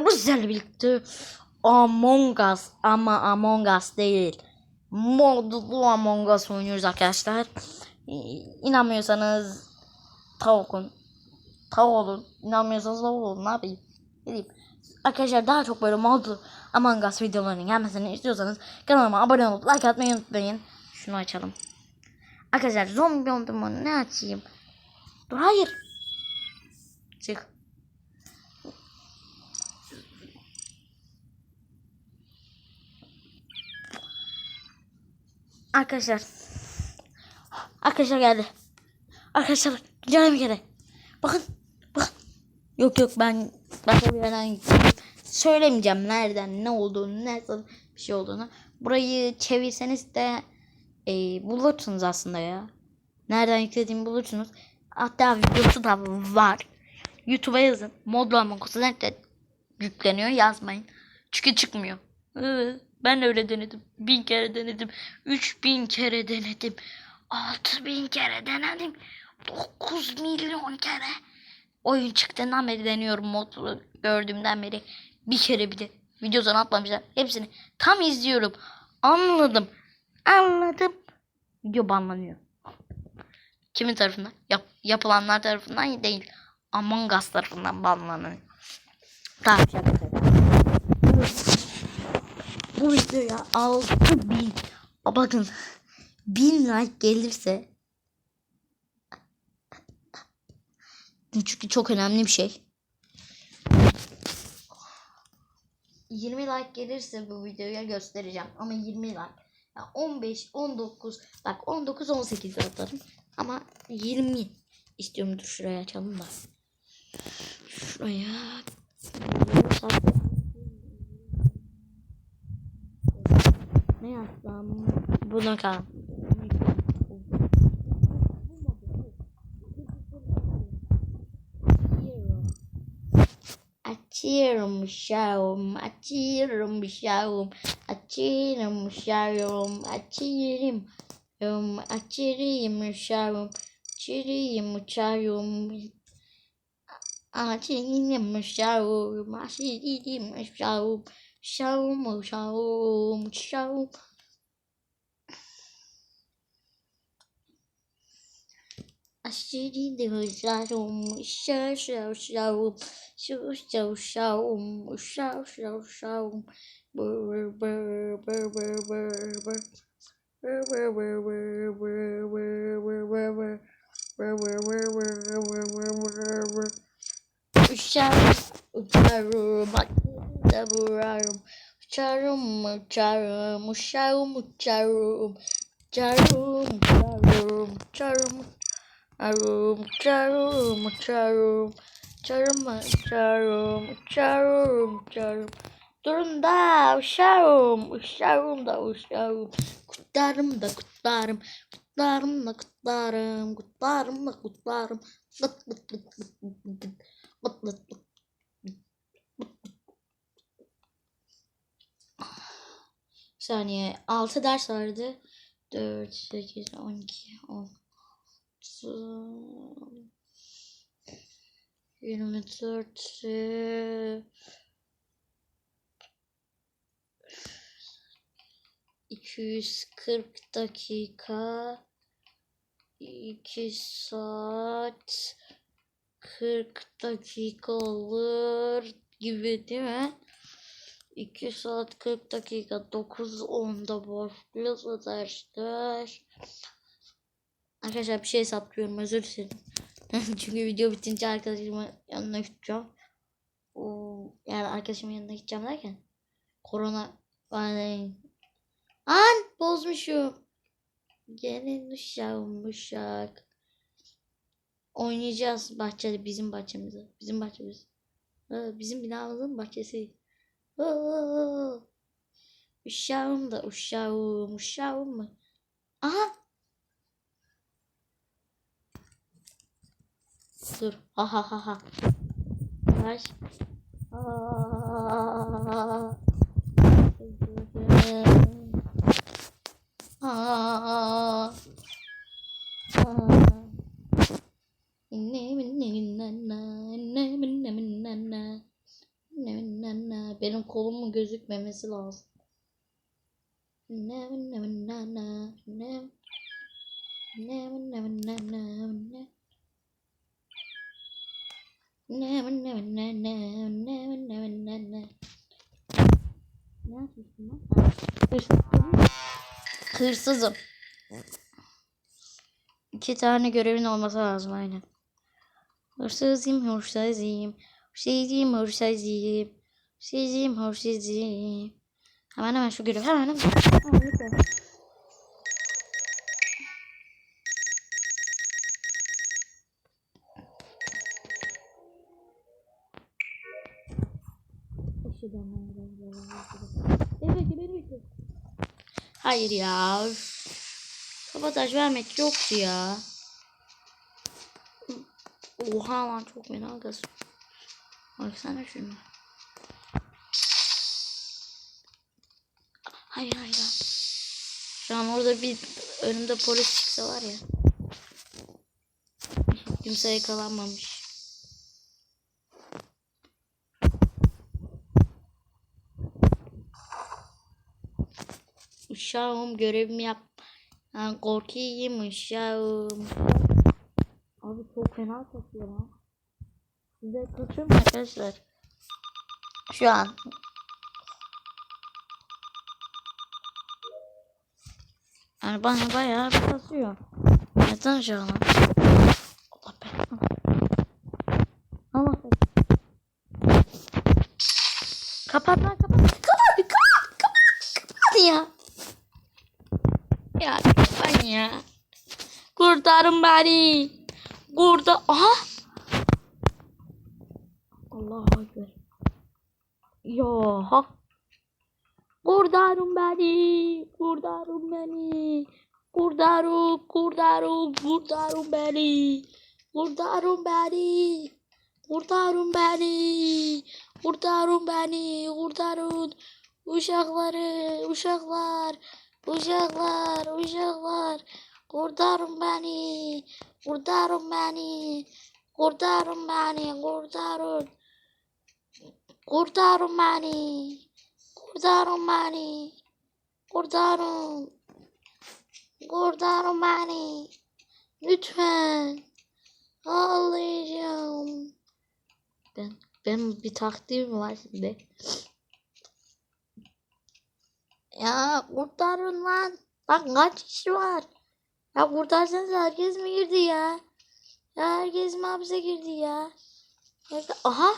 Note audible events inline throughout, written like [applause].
Bu sizlerle birlikte Among Us ama Among Us değil. Modlu Among Us oynuyoruz arkadaşlar. İnanmıyorsanız tavuk olun. Tavuk olun. İnanmıyorsanız tavuk olun. Ne yapayım? Ne? Arkadaşlar daha çok böyle modlu Among Us videolarının gelmesini istiyorsanız kanalıma abone olup like atmayı unutmayın. Şunu açalım. Arkadaşlar zombi oldum ne açayım? Dur hayır. Çık. Arkadaşlar. Arkadaşlar geldi. Arkadaşlar canım geldi. Bakın. Bakın. Yok yok ben başka bir yerden. Söylemeyeceğim nereden ne olduğunu nasıl bir şey olduğunu. Burayı çevirseniz de e, bulursunuz aslında ya. Nereden yüklediğimi bulursunuz. Hatta videosu da var. YouTube'a yazın. Us nerede yükleniyor yazmayın. Çünkü çıkmıyor. Ben öyle denedim. Bin kere denedim. Üç bin kere denedim. Altı bin kere denedim. Dokuz milyon kere. Oyun çıktığından beri deniyorum modlu gördüğümden beri. Bir kere bile videodan atmamışlar. Hepsini tam izliyorum. Anladım. Anladım. Video banlanıyor. Kimin tarafından? Yap, yapılanlar tarafından değil. Among Us tarafından banlanıyor. Tamam şaka. Bu videoya 6000 bakın 1000 like gelirse çünkü çok önemli bir şey. 20 like gelirse bu videoya göstereceğim ama 20 like. Ya 15, 19, bak 19, 18 atarım ama 20 istiyorum. Dur şuraya açalım da. Şuraya. Ne Buna kal. Açıyorum şahım, açıyorum şahım, açıyorum şahım, açıyorum, um, açıyorum şahım, açıyorum şahım, açıyorum şahım, açıyorum şahım, şahım, şahım, şahım. city do shaum show show show show show show show show show burr burr burr burr burr burr Charum, charum, charum, charum, charum, charum, charum. Arum çarum çarum çarum çarum çarum çarum Durum da uşağım uşağım da uşağım Kutlarım da kutlarım kutlarım da kutlarım kutlarım da kutlarım. Lıt lıt lıt lıt lıt lıt lıt lıt saniye 6 ders vardı. 4 8 12 10 24 eee, 240 dakika 2 saat 40 dakika olur gibi değil mi? 2 saat 40 dakika 9.10'da başlıyorsa dersler. Arkadaşlar bir şey hesaplıyorum özür dilerim. [laughs] Çünkü video bitince arkadaşımın yanına gideceğim. O, yani arkadaşımın yanına gideceğim derken korona yani An bozmuşum. Gelin uşağım uşak. Oynayacağız bahçede bizim bahçemizde. Bizim bahçemiz. Bizim binamızın bahçesi. Oo. Uşağım da uşağım uşağım mı? Aha Dur. Ha ha ha ha. Ne. Benim kolumun gözükmemesi lazım. Ne ne ne ne ne ne. Ne ne ne ne ne ne ne ne ne ne ne ne Ne yapıyorsun lan? Hırsızım. Hırsızım. İki tane görevin olması lazım aynen. Hırsızım, hırsızım. Hırsızım, hırsızım. Hırsızım, hırsızım. Hemen hemen şu görev. Hemen hemen. Hayır ya. Sabotaj vermek yoktu ya. Oha lan çok fena gaz. Baksana şunu. Hayır. hayır. Şu an orada bir önümde polis çıksa var ya. Kimse yakalanmamış. Uşağım görevimi yap. Ben korkayım uşağım. Abi çok fena kasıyor lan. Size kasıyor mu arkadaşlar? Şu an. Yani bana bayağı bir kasıyor. Neden şu an? Allah belanı. Allah belanı. Kapat lan kapat kapat. Kapat ya. Ya lütfen ya. Kurtarın beni. Kurtar. Aha. Allah ekber. Ya ha. Kurtarın beni. Kurtarın beni. Kurtarın, kurtarın, kurtarın beni. Kurtarın beni. Kurtarın beni. Kurtarın beni. Kurtarın. Uşakları, uşaklar. Uşaklar, uşaklar. Kurtarın beni. Kurtarın beni. Kurtarın beni. Kurtarın. Kurtarın beni. Kurtarın beni. Kurtarın. Kurtarın beni. Lütfen. Ağlayacağım. Ben, benim bir taktiğim var şimdi. Ya kurtarın lan. Bak kaç kişi var. Ya kurtarsanız herkes mi girdi ya? Ya herkes mi hapse girdi ya? Nerede? Aha.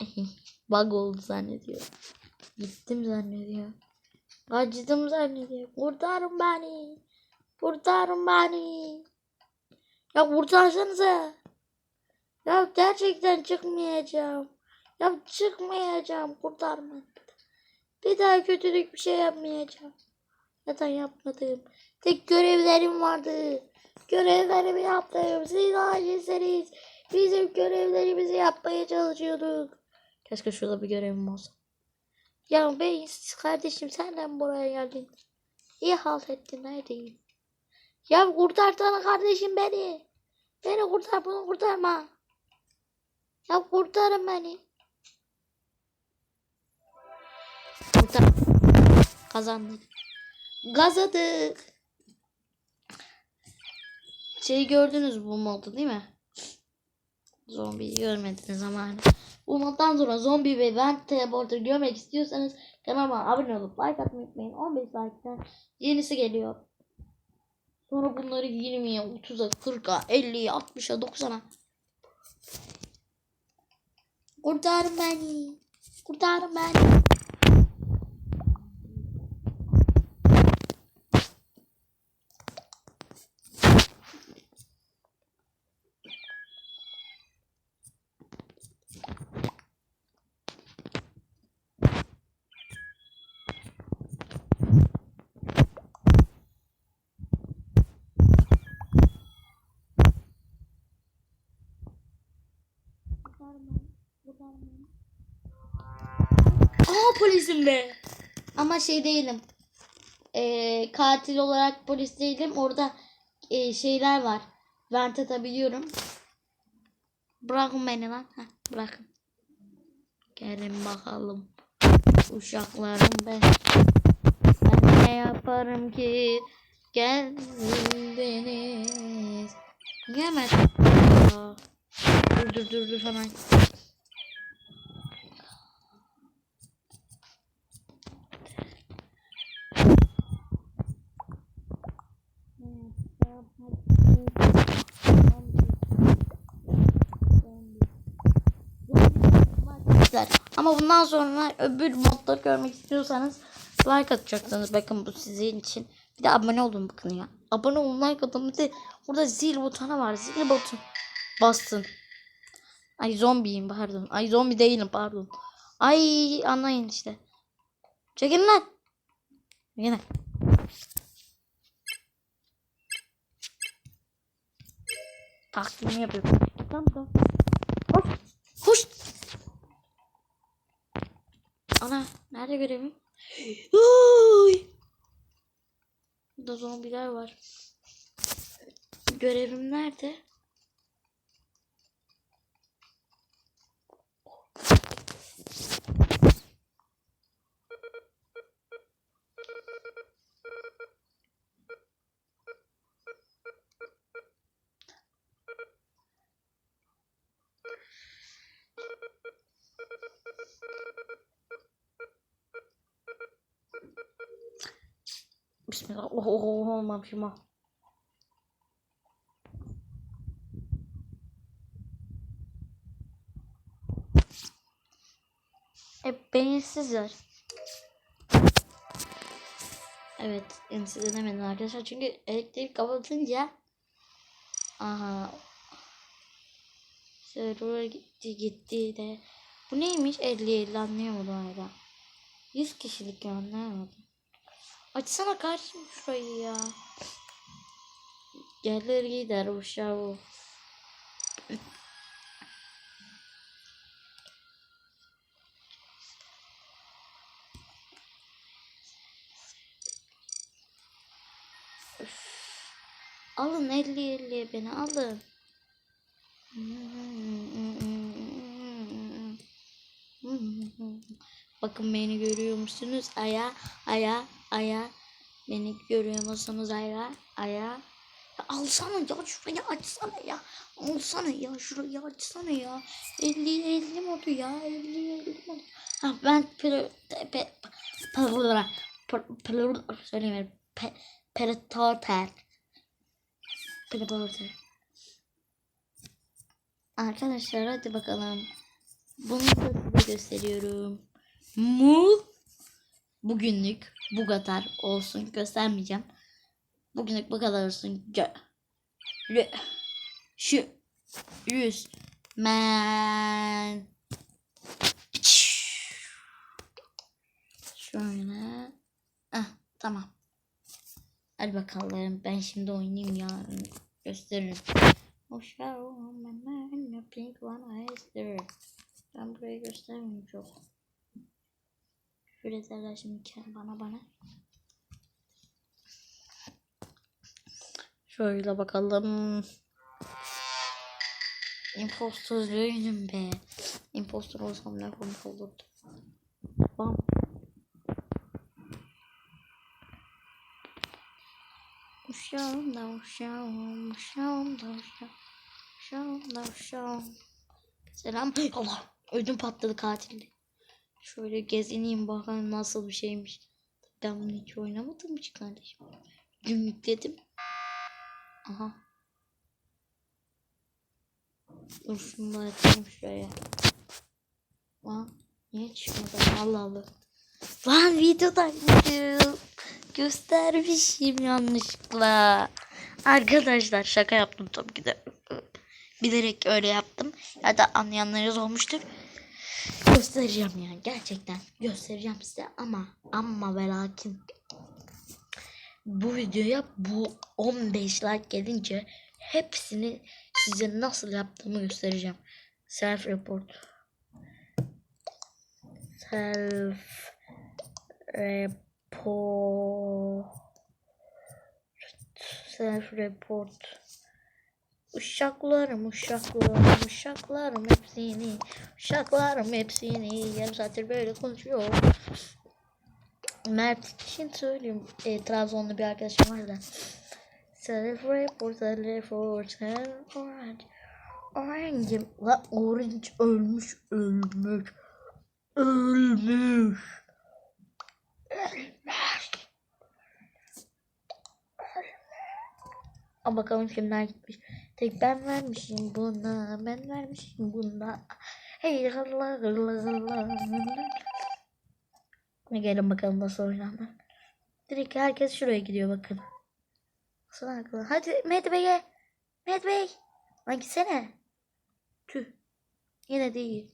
[laughs] Bug oldu zannediyor. Gittim zannediyor. Acıdım zannediyor. Kurtarın beni. Kurtarın beni. Ya kurtarsanıza. Ya gerçekten çıkmayacağım. Ya çıkmayacağım. Kurtarma. Bir daha kötülük bir şey yapmayacağım. Zaten yapmadım. Tek görevlerim vardı. Görevlerimi yaptım. Siz acilseniz bizim görevlerimizi yapmaya çalışıyorduk. Keşke şurada bir görevim olsa. Ya bey kardeşim senden buraya geldin. İyi halt ettin neredeyim? Ya kurtarsana kardeşim beni. Beni kurtar bunu kurtarma. Ya kurtarın beni. Kurtar. Kazandık. Kazandık. Şeyi gördünüz bu modu değil mi? Zombiyi görmediniz ama hani. Bu moddan sonra zombi ve vent teleporter görmek istiyorsanız kanalıma abone olup like atmayı unutmayın. 15 like'tan yenisi geliyor. Sonra bunları 20'ye, 30'a, 40'a, 50'ye, 60'a, 90'a. Kurtarın beni. Kurtarın beni. Polisim be. Ama şey değilim. Ee, katil olarak polis değilim. Orada e, şeyler var. Vent atabiliyorum. Bırakın beni lan. Heh, bırakın. Gelin bakalım. Uşaklarım ben. Ben ne yaparım ki geldiniz. Aa, Dur dur dur dur hemen. Ama bundan sonra öbür modları görmek istiyorsanız like atacaksınız. Bakın bu sizin için. Bir de abone olun bakın ya. Abone olun like atın. Bir de burada zil butonu var. Zil butonu bastın. Ay zombiyim pardon. Ay zombi değilim pardon. Ay anlayın işte. Çekin lan. Yine. Taktiğimi yapıyorum. Tamam tamam. Koş. Koş. Ana nerede görevim? Uy. Burada zombiler var. Görevim nerede? Bismillah. Oh, oh, oh olmamışım ha. Hep beyinsizler. Evet, ensiz edemedim arkadaşlar. Çünkü elektrik kapatınca aha server gitti gitti de bu neymiş 50 50 anlayamadım hala 100 kişilik ya anlayamadım Açsana kardeşim şurayı ya. Gelir gider uşağı. Alın 50 50 beni alın. Bakın beni görüyor musunuz? Aya, aya, aya. Beni görüyor musunuz aya, aya? Ya alsana ya şurayı açsana ya. Alsana ya şurayı açsana ya. 50 50 modu ya. 50 50 modu. Ha ben pe pe söyleyeyim. Pe Predator. Predator. Arkadaşlar hadi bakalım. Bunu da size gösteriyorum. Mu bugünlük bu kadar olsun. Göstermeyeceğim. Bugünlük bu kadar olsun. Gö şu yüz men şöyle. Ah tamam. Hadi bakalım. Ben şimdi oynayayım ya. Gösteririm. Hoşçakalın ben burayı göstermeyeyim çok Derler şimdi bana bana. Şöyle bakalım. Impostor değilim be. Impostor olsam ne komik olurdu. Bam. Uşağım da uşağım, uşağım da uşağım, uşağım da uşağım. Selam. Allah ödüm patladı katilde. Şöyle gezineyim bakalım nasıl bir şeymiş. Ben bunu hiç oynamadım hiç kardeşim. Dün yükledim. Aha. Dur şunu da açayım şuraya. Lan niye çıkmadı? Allah Allah. Lan videodaymışım. Göstermişim yanlışlıkla. Arkadaşlar şaka yaptım tabii ki de. Bilerek öyle yaptım. Ya da anlayanlarınız olmuştur göstereceğim yani gerçekten göstereceğim size ama ama ve lakin bu videoya bu 15 like gelince hepsini size nasıl yaptığımı göstereceğim. Self report. Self report. Self report. Uşaklarım, uşaklarım, uşaklarım hepsini, uşaklarım hepsini. Yarım saattir böyle konuşuyor. Mert için söyleyeyim. E, Trabzonlu bir arkadaşım var da. Celebrate, celebrate, orange. Orange. La orange ölmüş, ölmüş. Ölmüş. Ölmüş. Ama bakalım kimler gitmiş. Tek ben vermişim buna, ben vermişim buna. Hey Allah Allah Allah. Gelin bakalım nasıl oynanır. Direkt herkes şuraya gidiyor bakın. Sana akıllı. Hadi Mehdi Bey'e. Mehdi Bey. Lan gitsene. Tüh. Yine değil.